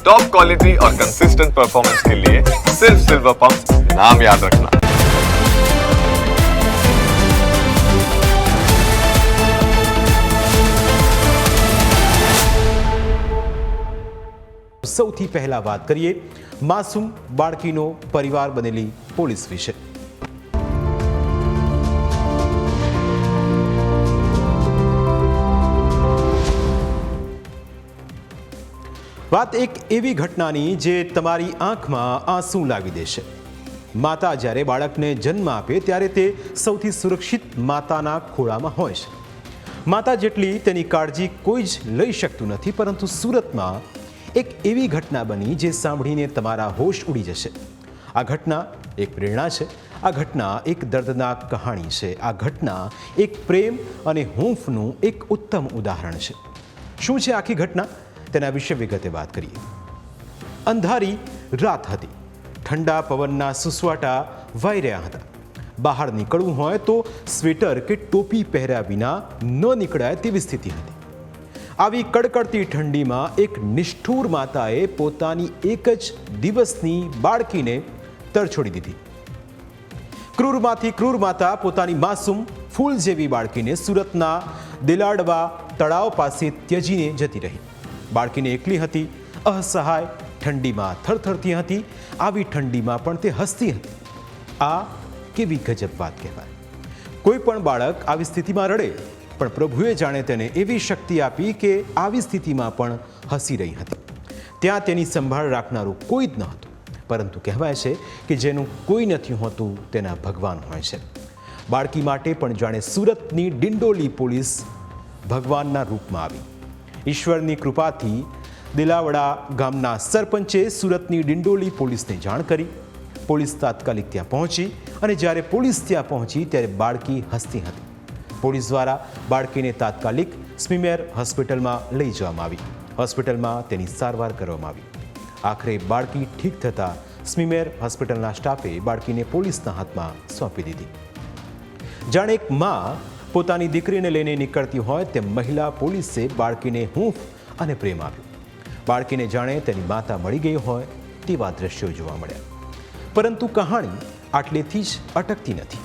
Top quality और consistent performance के लिए सिर्फ सिल्वर पंप नाम याद रखना સૌથી પહેલા વાત કરીએ માસૂમ બાળકીનો પરિવાર બનેલી પોલીસ વિશે વાત એક એવી ઘટનાની જે તમારી આંખમાં આંસુ લાવી દેશે. માતા જ્યારે બાળકને જન્મ આપે ત્યારે તે સૌથી સુરક્ષિત માતાના ખોળામાં હોય છે. માતા જેટલી તેની કાળજી કોઈ જ લઈ શકતું નથી, પરંતુ સુરતમાં એક એવી ઘટના બની જે સાંભળીને તમારા હોશ ઉડી જશે. આ ઘટના એક પ્રેરણા છે, આ ઘટના એક દર્દનાક કહાણી છે, આ ઘટના એક પ્રેમ અને હૂંફનું એક ઉત્તમ ઉદાહરણ છે. શું છે આખી ઘટના? તેના વિશે વિગતે વાત કરીએ. અંધારી રાત હતી. ઠંડા પવનના સુસવાટા વાઈ રહ્યા હતા. બહાર નીકળવું હોય તો સ્વેટર કે ટોપી પહેર્યા વિના ન નીકળાય તેવી સ્થિતિ હતી. આવી કડકડતી ઠંડીમાં એક નિષ્ઠુર માતાએ પોતાની એક જ દિવસની બાળકીને તરછોડી દીધી. ક્રૂરમાંથી ક્રૂર માતા પોતાની માસૂમ ફૂલ જેવી બાળકીને સુરતના દિલાડવા તળાવ પાસે ત્યજીને જતી રહી. બાળકીને એકલી હતી, અસહાય, ઠંડીમાં થરથરતી હતી, આવી ઠંડીમાં પણ તે હસતી હતી. આ કેવી ગજબ વાત કહેવાય. કોઈ પણ બાળક આવી સ્થિતિમાં રડે, પણ પ્રભુએ જાણે તેને એવી શક્તિ આપી કે આવી સ્થિતિમાં પણ હસી રહી હતી. ત્યાં તેની સંભાળ રાખનારું કોઈ જ ન હતું. પરંતુ કહેવાય છે કે જેનું કોઈ નથી હોતું, તેના ભગવાન હોય છે. બાળકી માટે પણ જાણે સુરતની ડિંડોલી પોલીસ ભગવાનના રૂપમાં આવી. ઈશ્વરની કૃપાથી દિલાવડા ગામના સરપંચે સુરતની ડિંડોલી પોલીસને જાણ કરી. પોલીસ તાત્કાલિક ત્યાં પહોંચી અને જ્યારે પોલીસ ત્યાં પહોંચી ત્યારે બાળકી હસતી હતી. પોલીસ દ્વારા બાળકીને તાત્કાલિક સ્મીમેર હોસ્પિટલમાં લઈ જવામાં આવી. હોસ્પિટલમાં તેની સારવાર કરવામાં આવી. આખરે બાળકી ઠીક થતાં સ્મીમેર હોસ્પિટલના સ્ટાફે બાળકીને પોલીસના હાથમાં સોંપી દીધી. જાણે એક મા પોતાની દીકરીને લઈને નીકળતી હોય તેમ મહિલા પોલીસે બાળકીને હૂંફ અને પ્રેમ આપ્યો. બાળકીને જાણે તેની માતા મળી ગઈ હોય તેવા દ્રશ્યો જોવા મળ્યા. પરંતુ કહાણી આટલેથી જ અટકતી નથી.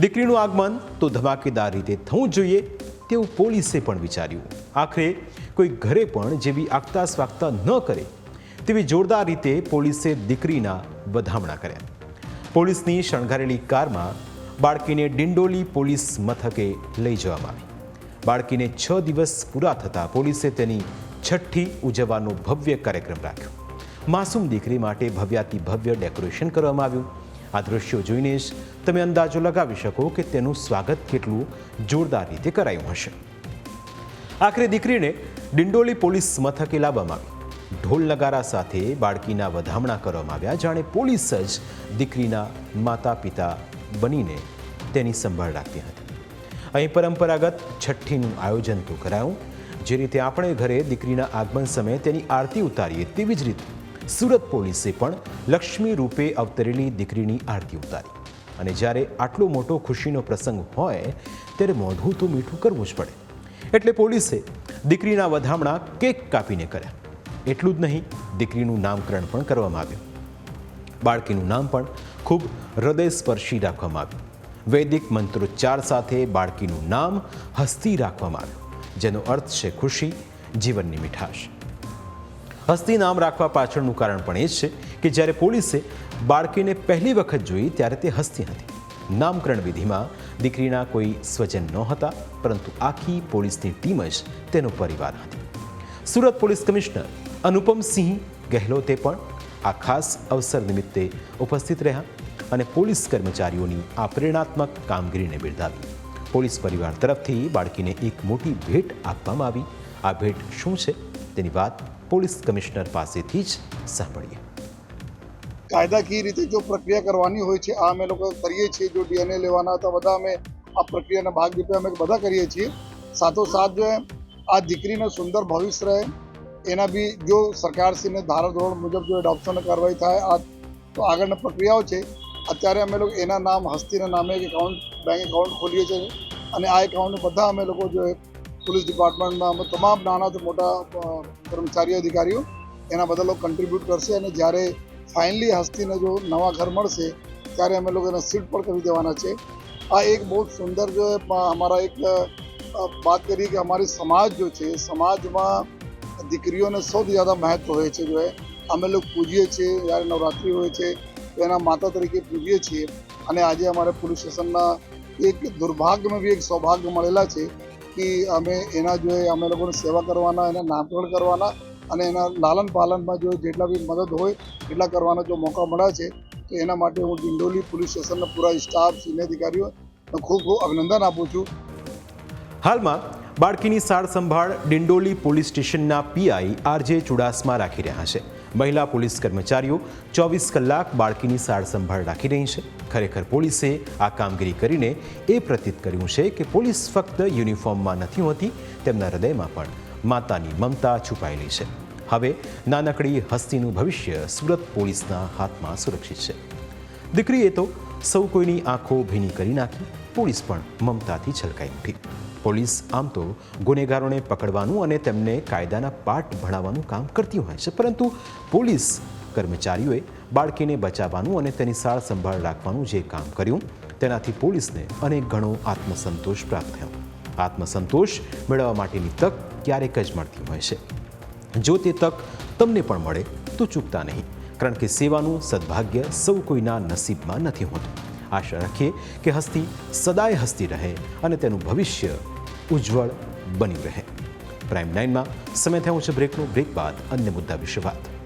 દીકરીનું આગમન તો ધમાકેદાર રીતે થવું જોઈએ તેવું પોલીસે પણ વિચાર્યું. આખરે કોઈ ઘરે પણ જેવી આગતા સ્વાગતા ન કરે તેવી જોરદાર રીતે પોલીસે દીકરીના વધામણા કર્યા. પોલીસની શણગારેલી કારમાં બાળકીને ડિંડોલી પોલીસ મથકે લઈ જવામાં આવી. બાળકીને છ દિવસ પૂરા થતાં પોલીસે તેની છઠ્ઠી ઉજવવાનો ભવ્ય કાર્યક્રમ રાખ્યો. માસૂમ દીકરી માટે ભવ્યાતિ ભવ્ય ડેકોરેશન કરવામાં આવ્યું. આ દ્રશ્યો જોઈને જ તમે અંદાજો લગાવી શકો કે તેનું સ્વાગત કેટલું જોરદાર રીતે કરાયું હશે. આખરે દીકરીને ડિંડોલી પોલીસ મથકે લાવવામાં આવી. ઢોલ નગારા સાથે બાળકીના વધામણા કરવામાં આવ્યા, જાણે પોલીસ જ દીકરીના માતા પિતા બનીને તેની સંભાળ રાખતી હતી. અહીં પરંપરાગત છઠ્ઠીનું આયોજન તો કરાયું. જે રીતે આપણે ઘરે દીકરીના આગમન સમયે તેની આરતી ઉતારીએ, તેવી જ રીતે સુરત પોલીસે પણ લક્ષ્મી રૂપે અવતરેલી દીકરીની આરતી ઉતારી. અને જ્યારે આટલો મોટો ખુશીનો પ્રસંગ હોય, ત્યારે મોઢું તો મીઠું કરવું જ પડે. એટલે પોલીસે દીકરીના વધામણા કેક કાપીને કર્યા. એટલું જ નહીં, દીકરીનું નામકરણ પણ કરવામાં આવ્યું. બાળકીનું નામ પણ ખૂબ હૃદયસ્પર્શી રાખવામાં આવ્યું. વૈદિક મંત્રોચ્ચાર સાથે બાળકીનું નામ હસ્તી રાખવામાં આવ્યું, જેનો અર્થ છે ખુશી, જીવનની મીઠાશ. હસ્તી નામ રાખવા પાછળનું કારણ પણ એ છે કે જ્યારે પોલીસે બાળકીને પહેલી વખત જોઈ ત્યારે તે હસ્તી હતી નામકરણ વિધિમાં દીકરીના કોઈ સ્વજન નહોતા, પરંતુ આખી પોલીસની ટીમ જ તેનો પરિવાર હતી. સુરત પોલીસ કમિશનર અનુપમસિંહ ગહેલોતે પણ આ ખાસ અવસર નિમિત્તે ઉપસ્થિત રહ્યા અને પોલીસ કર્મચારીઓની આ પ્રેરણાત્મક કામગીરીને બિરદાવી. પોલીસ પરિવાર તરફથી બાળકીને એક મોટી ભેટ આપવામાં આવી. આ ભેટ શું છે? તેની વાત પોલીસ કમિશનર પાસેથી જ સાંભળીએ. કાયદાકીય રીતે જો પ્રક્રિયા કરવાની હોય છે, આ અમે લોકો કરીએ છીએ. જો ડીએનએ લેવાના હતા, બધા અમે આ પ્રક્રિયાના ભાગરૂપે અમે બધા કરીએ છીએ. સાથોસાથ જો આ દીકરીનું સુંદર ભવિષ્ય રહે એના બી જો સરકારશ્રીને ધારાધોરણ મુજબ જો એડોપ્શનની કાર્યવાહી થાય, આ તો આગળની પ્રક્રિયાઓ છે. અત્યારે અમે લોકો એના નામ, હસ્તીના નામે એક એકાઉન્ટ બેંક એકાઉન્ટ ખોલીએ છીએ. અને આ એકાઉન્ટ બધા અમે લોકો જો પોલીસ ડિપાર્ટમેન્ટમાં અમે તમામ નાના તો મોટા કર્મચારી, અધિકારીઓ એના બધા લોકો કન્ટ્રીબ્યુટ કરશે. અને જ્યારે ફાઇનલી હસ્તીને જો નવા ઘર મળશે, ત્યારે અમે લોકો લોકોને સીટ પણ કરી દેવાના છે. આ એક બહુ સુંદર જો અમારા એક વાત કરી કે અમારી સમાજ જો છે, સમાજમાં દીકરીઓને સૌથી જ્યાદા મહત્વ હોય છે. જો અમે લોકો પૂજીએ છીએ, જ્યારે નવરાત્રિ હોય છે, તો એના માતા તરીકે પૂજીએ છીએ. અને આજે અમારે પોલીસ સ્ટેશનના એક દુર્ભાગ્યમાં બી એક સૌભાગ્ય મળેલા છે કે અમે એના જો અમે લોકોને સેવા કરવાના, એના નામકરણ કરવાના અને એના લાલન પાલનમાં જો જેટલા બી મદદ હોય, એટલા કરવાનો જો મોકા મળ્યા છે, તો એના માટે હું ડિંડોલી પોલીસ સ્ટેશનના પૂરા સ્ટાફ, સિનિયર અધિકારીઓ ખૂબ ખૂબ અભિનંદન આપું છું. હાલમાં બાળકીની સાર સંભાળ ડિંડોલી પોલીસ સ્ટેશનના પીઆઈ આરજે ચુડાસમા રાખી રહ્યા છે. મહિલા પોલીસ કર્મચારીઓ ચોવીસ કલાક બાળકીની સાર સંભાળ રાખી રહી છે. ખરેખર પોલીસે આ કામગીરી કરીને એ પ્રતીત કર્યું છે કે પોલીસ ફક્ત યુનિફોર્મમાં નથી હોતી, તેમના હૃદયમાં પણ માતાની મમતા છુપાયેલી છે. હવે નાનકડી હસ્તીનું ભવિષ્ય સુરત પોલીસના હાથમાં સુરક્ષિત છે. દીકરીએ તો સૌ કોઈની આંખો ભીની કરી નાખી, પોલીસ પણ મમતાથી છલકાઈ ઉઠી. પોલીસ આમ તો ગુનેગારોને પકડવાનું અને તેમને કાયદાના પાઠ ભણાવવાનું કામ કરતી હોય છે. પરંતુ પોલીસ કર્મચારીઓએ બાળકીને બચાવવાનું અને તેની સાર સંભાળ રાખવાનું જે કામ કર્યું, તેનાથી પોલીસને અનેક ઘણો આત્મસંતોષ પ્રાપ્ત થયો. આત્મસંતોષ મેળવવા માટેની તક ક્યારેક જ મળતી હોય છે. જો તે તક તમને પણ મળે, તો ચૂકતા નહીં. કારણ કે સેવાનું સદભાગ્ય સૌ કોઈના નસીબમાં નથી હોતું. આશા રાખીએ કે હસ્તી સદાય હસ્તી રહે અને તેનું ભવિષ્ય ઉજ્જવળ બન્યું રહે. પ્રાઇમ નાઇનમાં સમય થયો છે બ્રેકનો બ્રેક બાદ અન્ય મુદ્દા વિશે વાત.